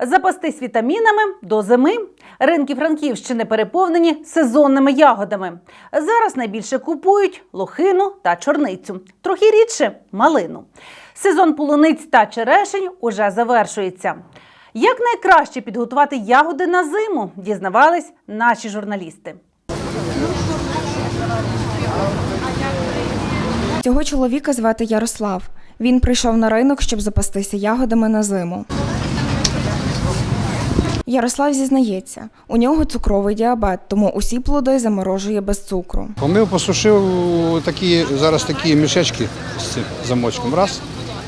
Запастись вітамінами до зими. Ринки Франківщини переповнені сезонними ягодами. Зараз найбільше купують лохину та чорницю, трохи рідше малину. Сезон полуниць та черешень уже завершується. Як найкраще підготувати ягоди на зиму, дізнавались наші журналісти. Цього чоловіка звати Ярослав. Він прийшов на ринок, щоб запастися ягодами на зиму. Ярослав зізнається, у нього цукровий діабет, тому усі плоди заморожує без цукру. Помив, посушив такі, зараз такі мішечки з цим замочком. Раз,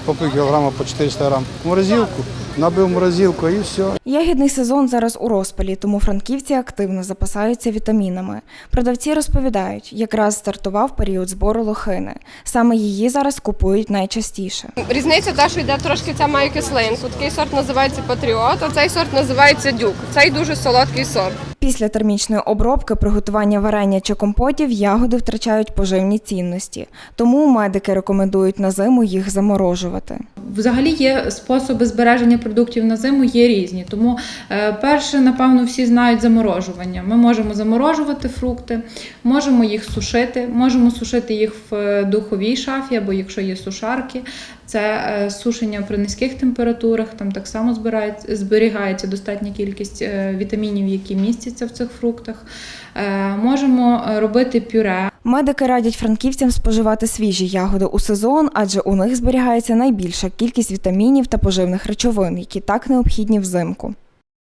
по пів по 400 грам. Морозилку, набив морозилку і все. Ягідний сезон зараз у розпалі, тому франківці активно запасаються вітамінами. Продавці розповідають, якраз стартував період збору лохини. Саме її зараз купують найчастіше. Різниця та, що йде трошки ця має кислинку. Такий сорт називається Патріот, а цей сорт називається Дюк. Цей дуже солодкий сорт. Після термічної обробки приготування варення чи компотів ягоди втрачають поживні цінності, тому медики рекомендують на зиму їх заморожувати. Взагалі є способи збереження продуктів на зиму, є різні. Тому е, перше, напевно, всі знають заморожування. Ми можемо заморожувати фрукти, можемо їх сушити, можемо сушити їх в е, духовій шафі, або якщо є сушарки. Це е, сушення при низьких температурах, там так само зберігається достатня кількість вітамінів, які містяться в цих фруктах. Можемо робити пюре. Медики радять франківцям споживати свіжі ягоди у сезон, адже у них зберігається найбільша кількість вітамінів та поживних речовин, які так необхідні взимку.